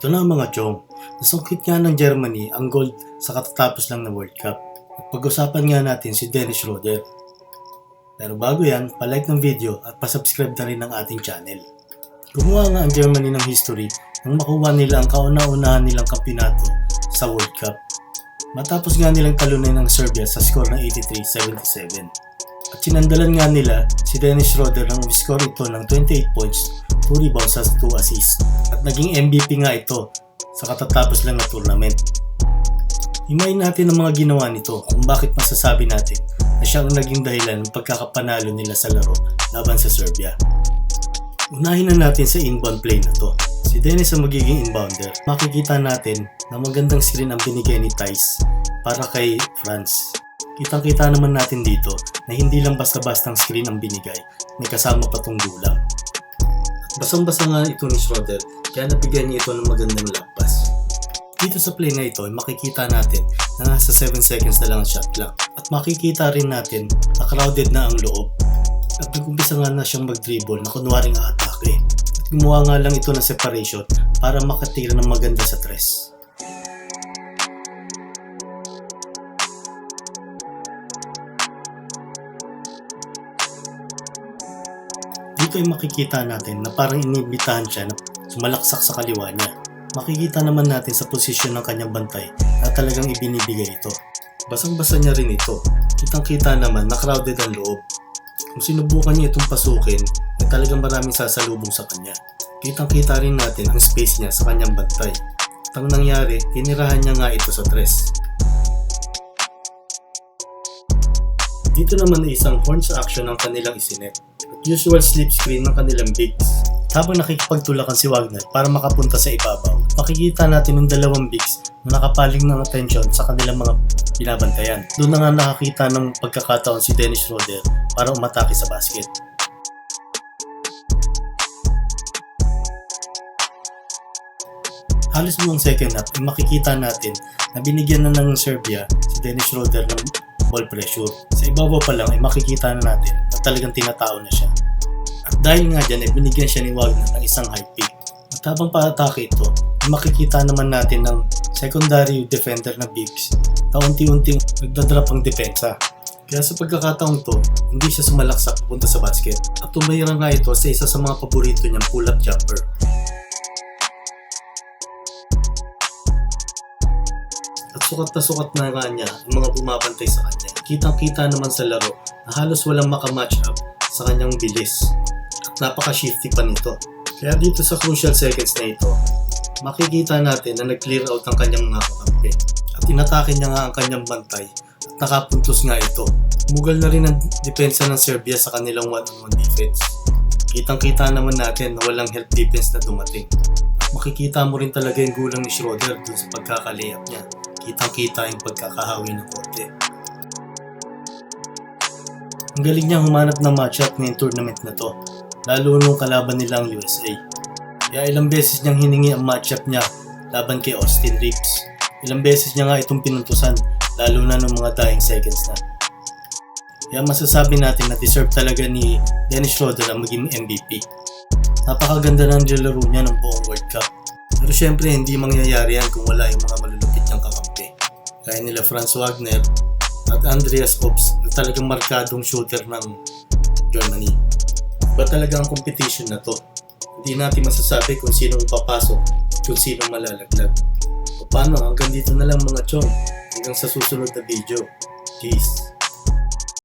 Ito na mga chong, nasungkit nga ng Germany ang gold sa katatapos lang na World Cup. At pag-usapan nga natin si Dennis Schroeder. Pero bago yan, palike ng video at pasubscribe na rin ng ating channel. Gumawa nga ang Germany ng history nang makuha nila ang kauna-unahan nilang kampinato sa World Cup. Matapos nga nilang talunin ng Serbia sa score na 83-77. At sinandalan nga nila si Dennis Schroeder nang score ito ng 28 points, 2 rebounds at 2 assists. At naging MVP nga ito sa katatapos lang na tournament. Himayin natin ang mga ginawa nito kung bakit masasabi natin na siya ang naging dahilan ng pagkakapanalo nila sa laro laban sa Serbia. Unahin na natin sa inbound play na to. Si Dennis ang magiging inbounder. Makikita natin na magandang screen ang binigay ni Tice para kay France. Kitang-kita naman natin dito na hindi lang basta-bastang screen ang binigay, may kasama pa tong gulang. Basang-basa nga ito ni Schroeder, kaya nabigyan niya ito ng magandang lampas. Dito sa play na ito ay makikita natin na nasa 7 seconds na lang ang shot clock. At makikita rin natin na crowded na ang loob. At nag-umpisa nga na siyang mag-dribble na kunwaring aatake. At gumawa nga lang ito ng separation para makatira ng maganda sa tres. Dito ay makikita natin na parang inibitahan siya na sumalaksak sa kaliwa niya. Makikita naman natin sa posisyon ng kanyang bantay na talagang ibinibigay ito. Basang-basa niya rin ito. Kitang-kita naman na crowded ang loob. Kung sinubukan niya itong pasukin, ay talagang maraming sasalubong sa kanya. Kitang-kita rin natin ang space niya sa kanyang bantay. At ang nangyari, tinirahan niya nga ito sa tres. Dito naman ay isang horns action ang kanilang isinet at usual slip screen ng kanilang bigs. Habang nakikipagtulakan si Wagner para makapunta sa ibabaw, makikita natin yung dalawang bigs na nakapaling ng atensyon sa kanilang mga binabantayan. Doon na nga nakakita ng pagkakataon si Dennis Schroeder para umatake sa basket. Halos buong second half makikita natin na binigyan na ng Serbia si Dennis Schroeder ng ball pressure. Sa ibabaw pa lang ay makikita na natin na talagang tinatao na siya. At dahil nga dyan ay binigyan siya ni Wagner ng isang high pick. At habang paatake ito, ay makikita naman natin ng secondary defender na bigs na unti-unting nagdadrop ang depensa. Kaya sa pagkakataong to, hindi siya sumalaksak punta sa basket at tumayra nga ito sa isa sa mga paborito niyang pull-up jumper. At sukat na sukat na nga niya ang mga bumabantay sa kanya. Kitang-kita naman sa laro na halos walang makamatch up sa kanyang bilis. At napaka-shifty pa nito. Kaya dito sa crucial seconds na ito, makikita natin na nag-clear out ang kanyang mga kakampi. At inatake niya nga ang kanyang bantay at nakapuntos nga ito. Mugal na rin ang depensa ng Serbia sa kanilang one-on-one defense. Kitang-kita naman natin na walang help defense na dumating. At makikita mo rin talaga yung gulang ni Schroeder dun sa pagkakalayap niya. Kitang-kita yung pagkakahawi ng konti. Ang galing niya humanap ng matchup ngayong tournament na to, lalo nung kalaban nila ang USA. Kaya ilang beses niyang hiningi ang matchup niya laban kay Austin Reeves. Ilang beses niya nga itong pinuntusan, lalo na nung mga dying seconds na. Kaya masasabi natin na deserve talaga ni Dennis Schroeder ang maging MVP. Napakaganda ng niya ng buong World Cup. Pero syempre hindi mangyayari yan kung wala yung mga malulupit niyang kakampi. Kaya nila Franz Wagner at Andreas Ops na talagang markadong shooter ng Germany. Ba talaga ang competition na to? Hindi natin masasabi kung sino ang papasok kung sino ang malalaglag. O paano, hanggang dito na lang mga chong. Hanggang sa susunod na video. Peace.